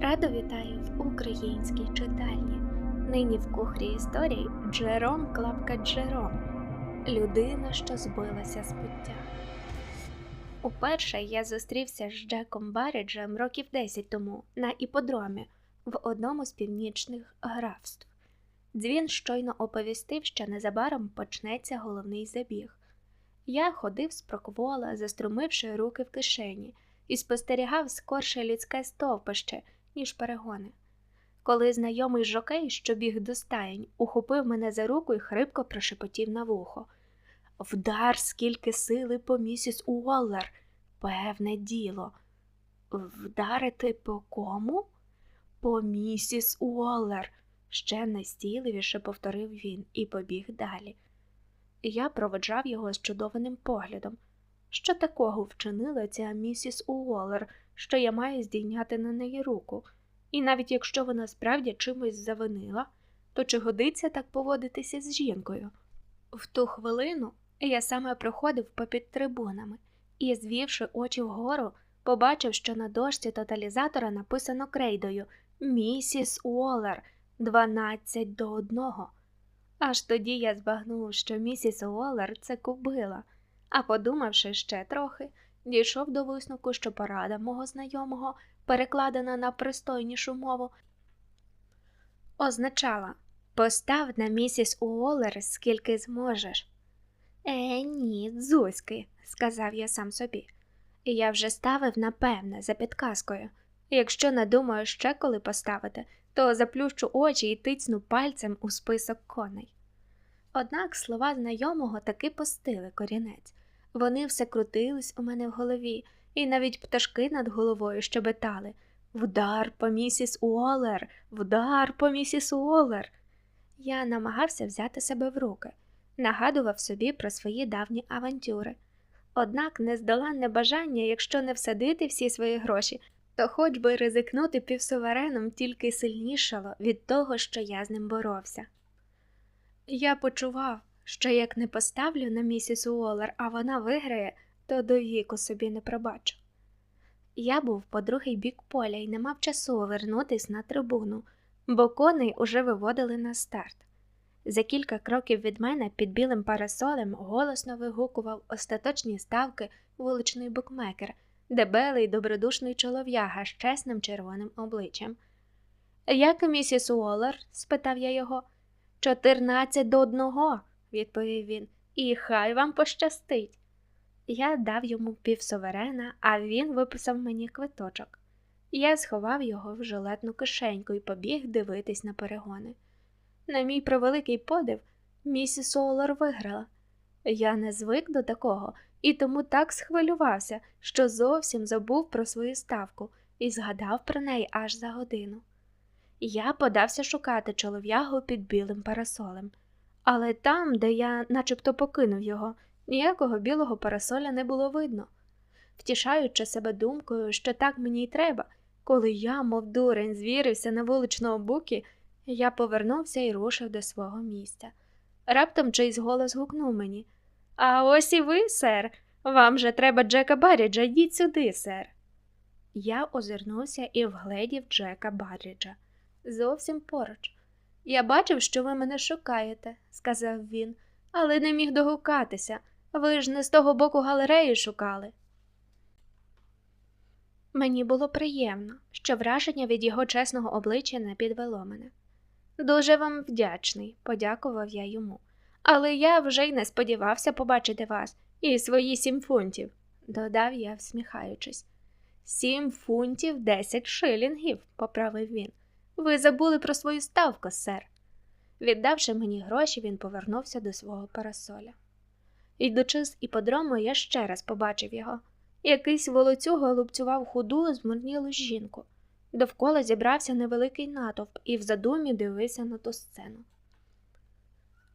Радо вітаю в українській читальні. Нині в кухрі історій Джером Клапка Джером. Людина, що збилася з пуття. Уперше я зустрівся з Джеком Баріджем років 10 тому на іподромі в одному з північних графств. Дзвін щойно оповістив, що незабаром почнеться головний забіг. Я ходив з проквола, заструмивши руки в кишені, і спостерігав скорше людське стовпище, ніж перегони. Коли знайомий жокей, що біг до стаєнь, ухопив мене за руку і хрипко прошепотів на вухо. Вдар, скільки сили по місіс Уоллер, певне діло. Вдарити по кому? По місіс Уоллер, ще настійливіше повторив він і побіг далі. Я проведжав його з чудованим поглядом. Що такого вчинила ця місіс Уоллер, що я маю здійняти на неї руку, і навіть якщо вона справді чимось завинила, то чи годиться так поводитися з жінкою? В ту хвилину я саме проходив попід трибунами і, звівши очі вгору, побачив, що на дошці тоталізатора написано крейдою Місіс Уоллер 12 до одного. Аж тоді я збагнув, що місіс Уоллер це кубила, а подумавши ще трохи, дійшов до висновку, що порада мого знайомого, перекладена на пристойнішу мову, означала постав на місіс Уоллер скільки зможеш. Е, ні, дзузьки, сказав я сам собі. Я вже ставив напевне за підказкою. Якщо надумаю ще коли поставити, то заплющу очі і тицну пальцем у список коней. Однак слова знайомого таки постили корінець. Вони все крутились у мене в голові, і навіть пташки над головою щебетали Вдар по місіс Уоллер, вдар по місіс Уоллер. Я намагався взяти себе в руки, нагадував собі про свої давні авантюри. Однак нездоланне бажання, якщо не всадити всі свої гроші, то хоч би ризикнути півсувереном тільки сильнішало від того, що я з ним боровся. Я почував, що як не поставлю на місіс Уоллер, а вона виграє, то до віку собі не пробачу. Я був по другий бік поля і не мав часу вернутись на трибуну, бо коней уже виводили на старт. За кілька кроків від мене під білим парасолем голосно вигукував остаточні ставки вуличний букмекер, дебелий добродушний чолов'яга з чесним червоним обличчям. Як місіс Уоллер? спитав я його. Чотирнадцять до одного, відповів він, і хай вам пощастить. Я дав йому півсоверена, а він виписав мені квиточок. Я сховав його в жилетну кишеньку і побіг дивитись на перегони. На мій превеликий подив, місіс Олар виграла. Я не звик до такого і тому так схвилювався, що зовсім забув про свою ставку і згадав про неї аж за годину. Я подався шукати чолов'ягу під білим парасолем, але там, де я начебто покинув його, ніякого білого парасоля не було видно. Втішаючи себе думкою, що так мені й треба, коли я, мов дурень, звірився на вуличному букі, я повернувся і рушив до свого місця. Раптом чийсь голос гукнув мені А ось і ви, сер. Вам же треба Джека Барріджа, йдіть сюди, сер. Я озирнувся і вгледів Джека Барріджа. Зовсім поруч. Я бачив, що ви мене шукаєте, сказав він, але не міг догукатися. Ви ж не з того боку галереї шукали. Мені було приємно, що враження від його чесного обличчя не підвело мене. Дуже вам вдячний, подякував я йому. Але я вже й не сподівався побачити вас і свої сім фунтів, додав я, всміхаючись. Сім фунтів десять шилінгів, поправив він. Ви забули про свою ставку, сер. Віддавши мені гроші, він повернувся до свого парасоля. Йдучи з іподрому, я ще раз побачив його. Якийсь волоцюга лупцював худу, змурнілу жінку. Довкола зібрався невеликий натовп і в задумі дивився на ту сцену.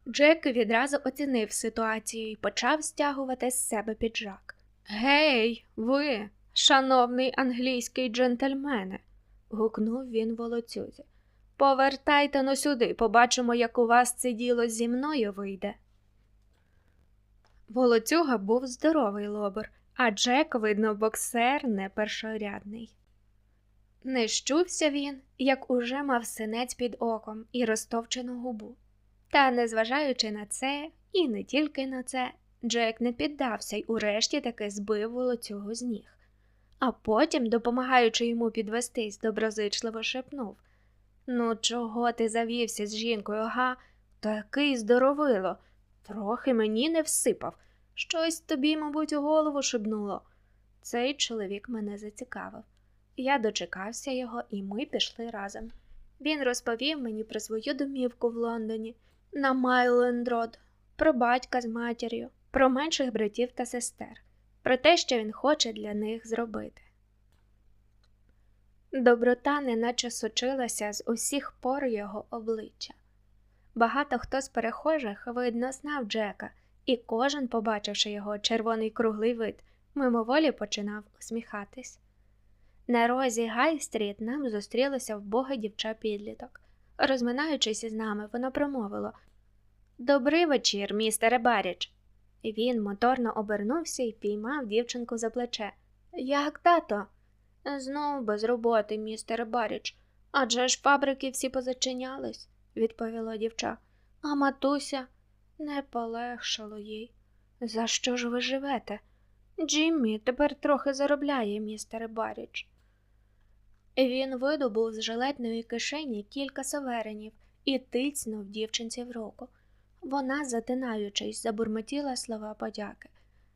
Джек відразу оцінив ситуацію і почав стягувати з себе піджак. Гей, ви, шановний англійський джентльмене, гукнув він волоцюзі. Повертайте но сюди, побачимо, як у вас це діло зі мною вийде. Волоцюга був здоровий лобер, а Джек, видно, боксер не першорядний. Не щувся він, як уже мав синець під оком і розтовчену губу. Та, незважаючи на це, і не тільки на це, Джек не піддався й урешті таки збив волоцюгу з ніг. А потім, допомагаючи йому підвестись, доброзичливо шепнув Ну, чого ти завівся з жінкою, га? Такий здоровило. Трохи мені не всипав. Щось тобі, мабуть, у голову шибнуло. Цей чоловік мене зацікавив. Я дочекався його, і ми пішли разом. Він розповів мені про свою домівку в Лондоні, на Майленд-Род, про батька з матір'ю, про менших братів та сестер, про те, що він хоче для них зробити. Доброта неначе сочилася з усіх пор його обличчя. Багато хто з перехожих, видно, знав Джека, і кожен, побачивши його червоний круглий вид, мимоволі починав усміхатись. На розі Гай-стріт нам зустрілося вбоге дівча підліток. Розминаючись із нами, воно промовило Добрий вечір, містере Баріч. Він моторно обернувся і піймав дівчинку за плече. Як тато? Знов без роботи, містере Баріч. Адже ж фабрики всі позачинялись, відповіло дівча. А матуся не полегшало їй. За що ж ви живете? Джиммі тепер трохи заробляє, містере Баріч. Він видобув з жилетної кишені кілька саверенів і тицнув дівчинці в руку. Вона, затинаючись, забурмотіла слова подяки.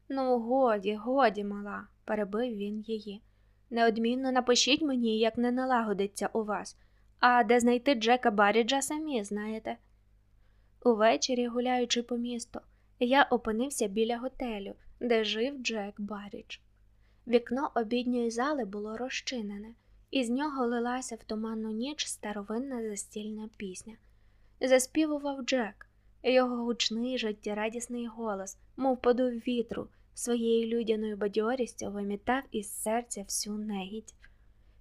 Ну, годі, годі, мала, перебив він її. Неодмінно напишіть мені, як не налагодиться у вас, а де знайти Джека Баріджа, самі знаєте. Увечері, гуляючи по місту, я опинився біля готелю, де жив Джек Барідж. Вікно обідньої зали було розчинене, і з нього лилася в туманну ніч старовинна застільна пісня. Заспівував Джек, його гучний життєрадісний голос, мов подув вітру, своєю людяною бадьорістю вимітав із серця всю негідь.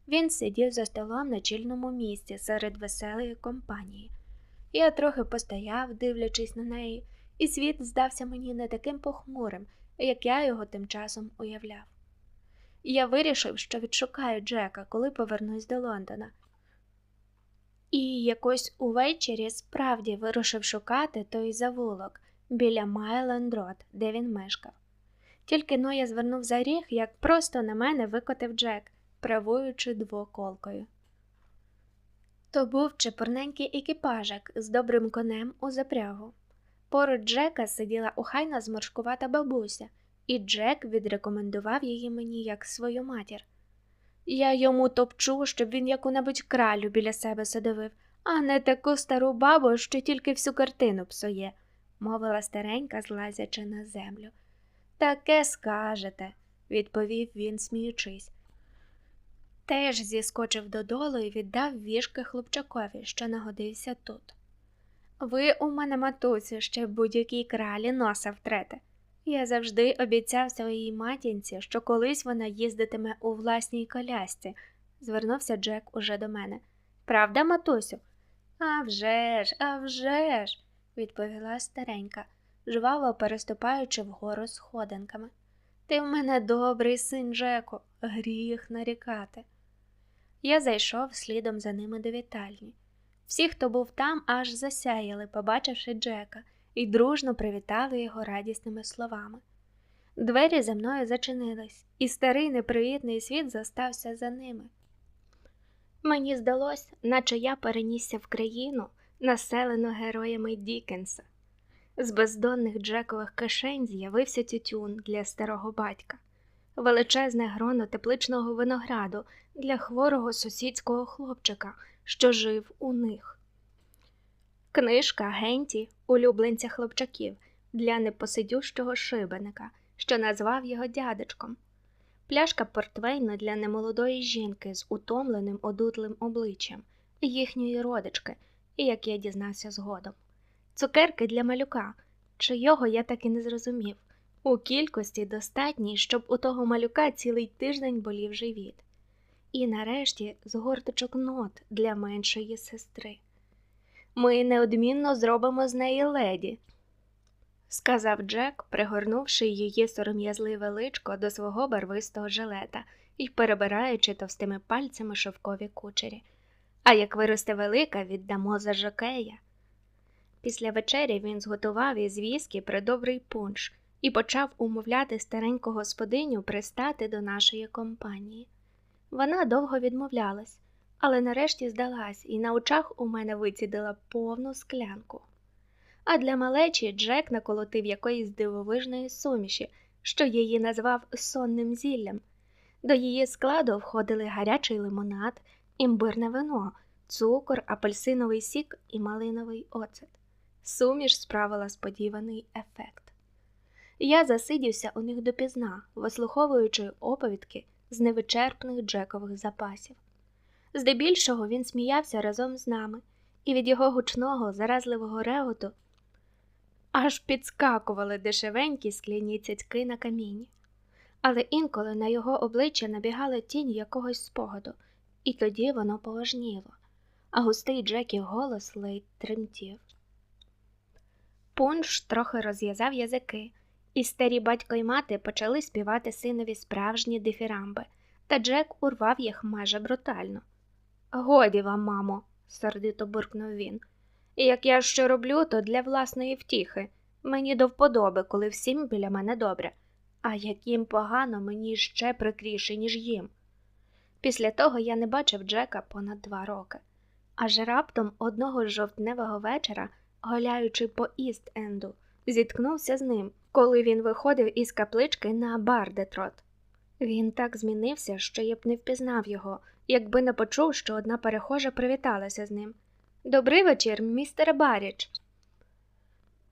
Він сидів за столом на чільному місці серед веселої компанії. Я трохи постояв, дивлячись на неї, і світ здався мені не таким похмурим, як я його тим часом уявляв. Я вирішив, що відшукаю Джека, коли повернусь до Лондона. І якось увечері справді вирушив шукати той завулок біля Майленд-Род, де він мешкав. Тільки но я звернув за ріг, як просто на мене викотив Джек, правуючи двоколкою. То був чепурненький екіпажик з добрим конем у запрягу. Поруч Джека сиділа охайна зморшкувата бабуся, і Джек відрекомендував її мені як свою матір. Я йому топчу, щоб він яку-небудь кралю біля себе садовив, а не таку стару бабу, що тільки всю картину псує, мовила старенька, злазячи на землю. Таке скажете, відповів він, сміючись. Теж зіскочив додолу і віддав вішки хлопчакові, що нагодився тут. Ви у мене, матусю, ще будь-якій кралі носа втрете. Я завжди обіцяв своїй матінці, що колись вона їздитиме у власній колясці, звернувся Джек уже до мене. Правда, матусю? «А вже ж, а вже ж», – відповіла старенька, жваво переступаючи вгору сходинками. Ти в мене добрий син, Джеку, гріх нарікати. Я зайшов слідом за ними до вітальні. Всі, хто був там, аж засяяли, побачивши Джека, і дружно привітали його радісними словами. Двері за мною зачинились, і старий непривітний світ зостався за ними. Мені здалось, наче я перенісся в країну, населену героями Дікенса. З бездонних Джекових кишень з'явився тютюн для старого батька, величезне гроно тепличного винограду для хворого сусідського хлопчика, що жив у них. Книжка Генті, улюбленця хлопчаків, для непосидющого шибеника, що назвав його дядечком, пляшка портвейну для немолодої жінки з утомленим одутлим обличчям, їхньої родички, як я дізнався згодом, цукерки для малюка, чийого я так і не зрозумів, у кількості достатній, щоб у того малюка цілий тиждень болів живіт. І нарешті згорточок нот для меншої сестри. Ми неодмінно зробимо з неї леді, сказав Джек, пригорнувши її сором'язливе личко до свого барвистого жилета і перебираючи товстими пальцями шовкові кучері. А як виросте велика, віддамо за жокея. Після вечері він зготував із віскі придобрий пунш і почав умовляти стареньку господиню пристати до нашої компанії. Вона довго відмовлялась, але нарешті здалась і на очах у мене вицідила повну склянку. А для малечі Джек наколотив якоїсь дивовижної суміші, що її назвав сонним зіллям. До її складу входили гарячий лимонад, імбирне вино, цукор, апельсиновий сік і малиновий оцет. Суміш справила сподіваний ефект. Я засидівся у них допізна, вислуховуючи оповідки з невичерпних Джекових запасів. Здебільшого він сміявся разом з нами, і від його гучного, заразливого реготу аж підскакували дешевенькі скляні цяцьки на камінні. Але інколи на його обличчя набігала тінь якогось спогаду, і тоді воно поважніло, а густий Джеків голос ледь тремтів. Пунш трохи розв'язав язики, і старі батько й мати почали співати синові справжні дифірамби, та Джек урвав їх майже брутально. Годі вам, мамо, сердито буркнув він. І як я що роблю, то для власної втіхи. Мені до вподоби, коли всім біля мене добре, а як їм погано, мені ще прикріше, ніж їм. Після того я не бачив Джека понад два роки, аж раптом одного жовтневого вечора, гуляючи по Іст-Енду, зіткнувся з ним, коли він виходив із каплички на Бардетрот. Він так змінився, що я б не впізнав його, якби не почув, що одна перехожа привіталася з ним. Добрий вечір, містере Баріч.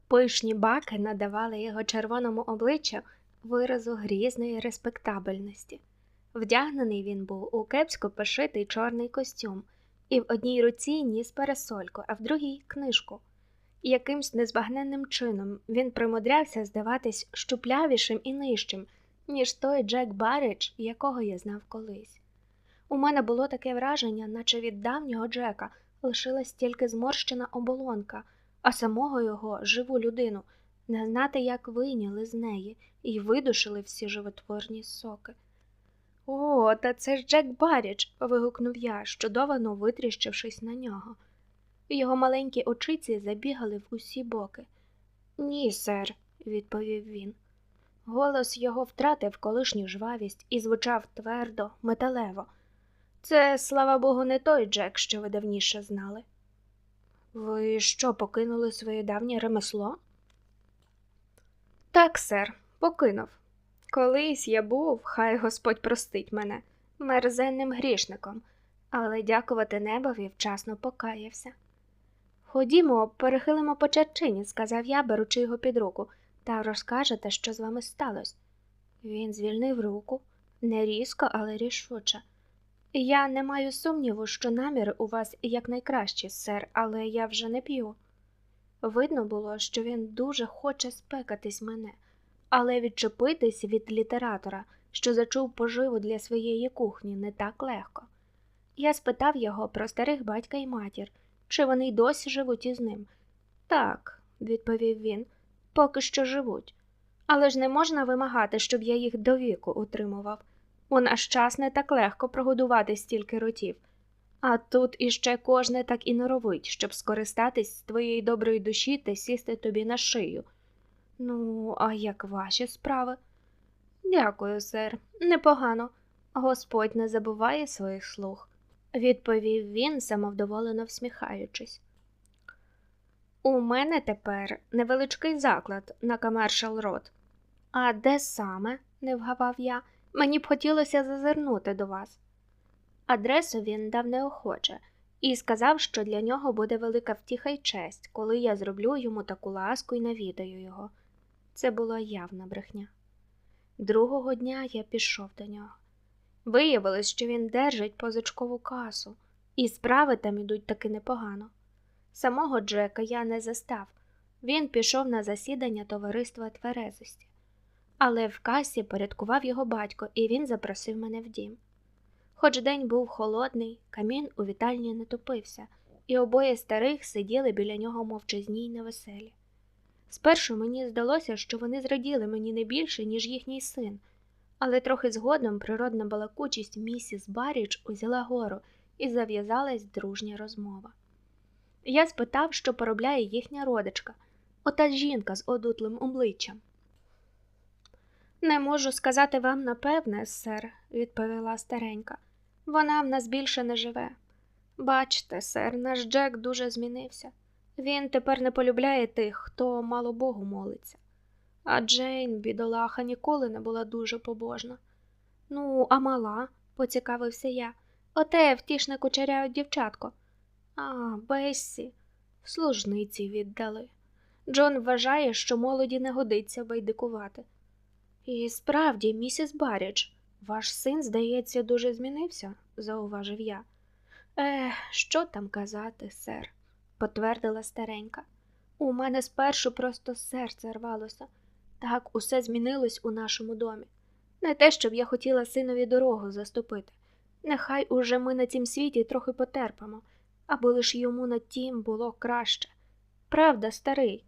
Пишні баки надавали його червоному обличчю виразу грізної респектабельності. Вдягнений він був у кепсько пошитий чорний костюм, і в одній руці ніс парасольку, а в другій книжку. Якимсь незбагненним чином він примудрявся здаватись щуплявішим і нижчим, ніж той Джек Барридж, якого я знав колись. У мене було таке враження, наче від давнього Джека лишилась тільки зморщена оболонка, а самого його живу людину не знати, як вийняли з неї і видушили всі животворні соки. О, та це ж Джек Баріч. вигукнув я, щодовано витріщившись на нього. Його маленькі очиці забігали в усі боки. Ні, сер, відповів він. Голос його втратив колишню жвавість і звучав твердо, металево. Це, слава Богу, не той Джек, що ви давніше знали. Ви що, покинули своє давнє ремесло? Так, сер, покинув. Колись я був, хай Господь простить мене, мерзенним грішником, але дякувати небові вчасно покаявся. Ходімо, перехилимо по черчині, сказав я, беручи його під руку, та розкажете, що з вами сталося. Він звільнив руку, не різко, але рішуче. Я не маю сумніву, що наміри у вас якнайкращі, сер, але я вже не п'ю. Видно було, що він дуже хоче спекатись мене, але відчепитись від літератора, що зачув поживу для своєї кухні, не так легко. Я спитав його про старих батька і матір, чи вони й досі живуть із ним. Так, відповів він, поки що живуть. Але ж не можна вимагати, щоб я їх до віку утримував. У наш час не так легко прогодувати стільки ротів. А тут іще кожне так і норовить, щоб скористатись твоєї доброї душі та сісти тобі на шию. Ну, а як ваші справи? Дякую, сер, непогано. Господь не забуває своїх слуг, відповів він, самовдоволено всміхаючись. У мене тепер невеличкий заклад на Комершал Рот. А де саме? не вгавав я. Мені б хотілося зазирнути до вас. Адресу він дав неохоче і сказав, що для нього буде велика втіха й честь, коли я зроблю йому таку ласку і навідаю його. Це була явна брехня. Другого дня я пішов до нього. Виявилось, що він держить позичкову касу, і справи там ідуть таки непогано. Самого Джека я не застав, він пішов на засідання товариства тверезості але в касі порядкував його батько, і він запросив мене в дім. Хоч день був холодний, камін у вітальні не топився, і обоє старих сиділи біля нього мовчазні й невеселі. Спершу мені здалося, що вони зраділи мені не більше, ніж їхній син, Але трохи згодом природна балакучість місіс Баріч узяла гору і зав'язалась дружня розмова. Я спитав, що поробляє їхня родичка, ота жінка з одутлим обличчям. Не можу сказати вам напевне, сер, відповіла старенька. Вона в нас більше не живе. Бачте, сер, наш Джек дуже змінився. Він тепер не полюбляє тих, хто мало Богу молиться. А Джейн, бідолаха, ніколи не була дуже побожна. Ну, а мала, поцікавився я, оте втішне кучеряють дівчатко. А, Бессі, служниці віддали. Джон вважає, що молоді не годиться байдикувати. І справді, місіс Барідж, ваш син, здається, дуже змінився, зауважив я. Ех, що там казати, сер, потвердила старенька. У мене спершу просто серце рвалося. Так усе змінилось у нашому домі. Не те, щоб я хотіла синові дорогу заступити. Нехай уже ми на цім світі трохи потерпимо, аби лиш йому на тім було краще. Правда, старий.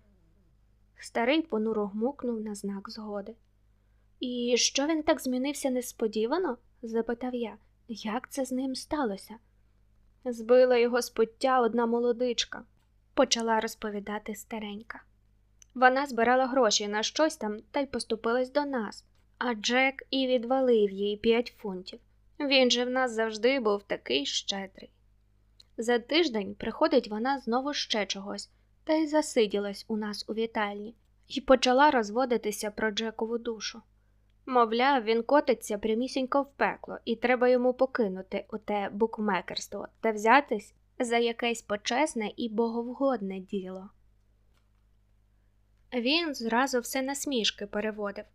Старий понуро гмукнув на знак згоди. І що він так змінився несподівано? запитав я. Як це з ним сталося? Збила його з пуття одна молодичка, почала розповідати старенька. Вона збирала гроші на щось там та й поступилась до нас, а Джек і відвалив їй п'ять фунтів. Він же в нас завжди був такий щедрий. За тиждень приходить вона знову ще чогось, та й засиділась у нас у вітальні, і почала розводитися про Джекову душу. Мовляв, він котиться прямісінько в пекло, і треба йому покинути оте букмекерство та взятись за якесь почесне і боговгодне діло. Він зразу все на смішки переводив,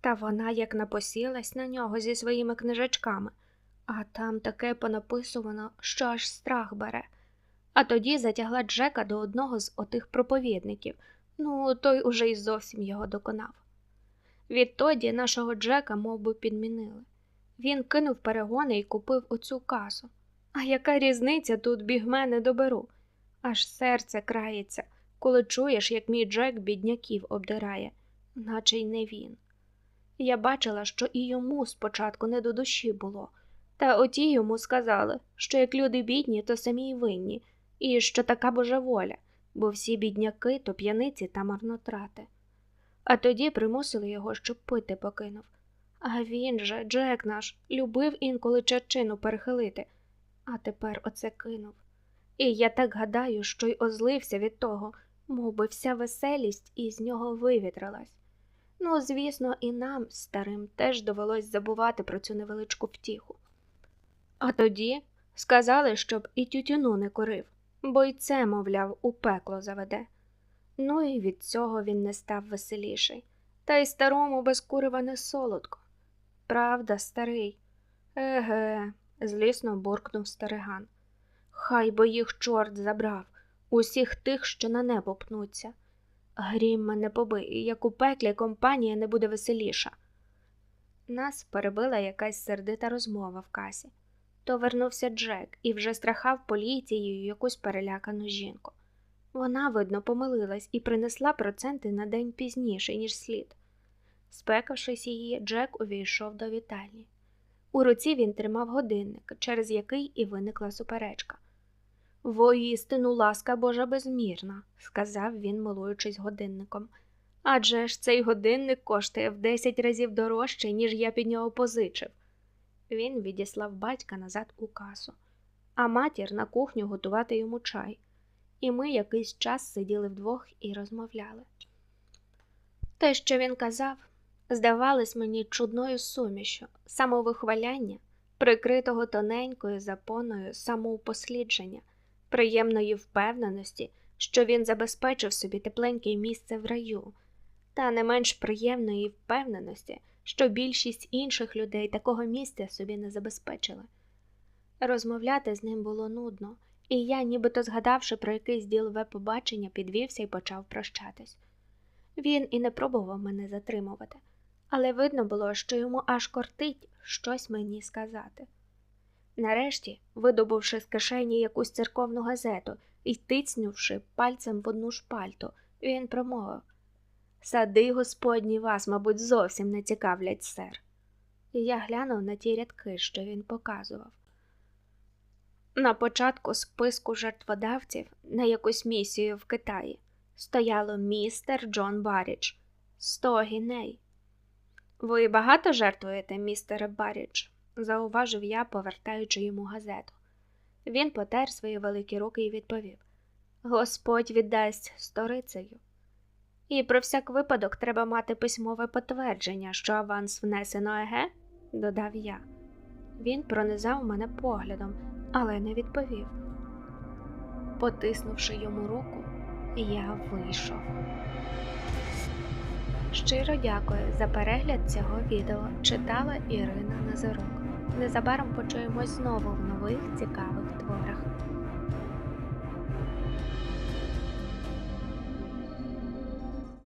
та вона як напосілась на нього зі своїми книжечками, а там таке понаписувано, що аж страх бере. А тоді затягла Джека до одного з отих проповідників, ну той уже й зовсім його доконав. Відтоді нашого Джека мов би, підмінили. Він кинув перегони і купив оцю касу. А яка різниця тут бігме не доберу? Аж серце крається, коли чуєш, як мій Джек бідняків обдирає, наче й не він. Я бачила, що і йому спочатку не до душі було, та оті йому сказали, що як люди бідні, то самі й винні, і що така божа воля, бо всі бідняки то п'яниці та марнотрати а тоді примусили його, щоб пити покинув. А він же, Джек наш, любив інколи черчину перехилити, а тепер оце кинув. І я так гадаю, що й озлився від того, мов би вся веселість із нього вивітрилась. Ну, звісно, і нам, старим, теж довелось забувати про цю невеличку втіху. А тоді сказали, щоб і тютюну не курив, бо й це, мовляв, у пекло заведе. Ну і від цього він не став веселіший, та й старому без курива не солодко. Правда, старий? Еге, злісно буркнув стариган. Хай би їх чорт забрав, усіх тих, що на небо пнуться. Грім мене побий, як у пеклі компанія не буде веселіша. Нас перебила якась сердита розмова в касі. То вернувся Джек і вже страхав поліцією якусь перелякану жінку. Вона, видно, помилилась і принесла проценти на день пізніше, ніж слід. Спекавшись її, Джек увійшов до вітальні. У руці він тримав годинник, через який і виникла суперечка. Воістину ласка Божа безмірна, сказав він, милуючись годинником. Адже ж цей годинник коштує в десять разів дорожче, ніж я під нього позичив. Він відіслав батька назад у касу, а матір на кухню готувати йому чай і ми якийсь час сиділи вдвох і розмовляли. Те, що він казав, здавалось мені чудною сумішю, самовихваляння, прикритого тоненькою запоною самоупослідження, приємної впевненості, що він забезпечив собі тепленьке місце в раю, та не менш приємної впевненості, що більшість інших людей такого місця собі не забезпечили. Розмовляти з ним було нудно, і я, нібито згадавши про якийсь ділове побачення, підвівся і почав прощатись. Він і не пробував мене затримувати, але видно було, що йому аж кортить щось мені сказати. Нарешті, видобувши з кишені якусь церковну газету і тицнувши пальцем в одну шпальту, він промовив Сади господні вас, мабуть, зовсім не цікавлять, сер. і я глянув на ті рядки, що він показував. На початку списку жертводавців на якусь місію в Китаї стояло містер Джон Барідж, сто гіней. Ви багато жертвуєте, містере Барідж? зауважив я, повертаючи йому газету. Він потер свої великі руки і відповів Господь віддасть сторицею. І про всяк випадок треба мати письмове підтвердження, що аванс внесено еге, додав я. Він пронизав мене поглядом, але не відповів. Потиснувши йому руку, я вийшов. Щиро дякую за перегляд цього відео. Читала Ірина Назарук. Незабаром почуємось знову в нових цікавих творах.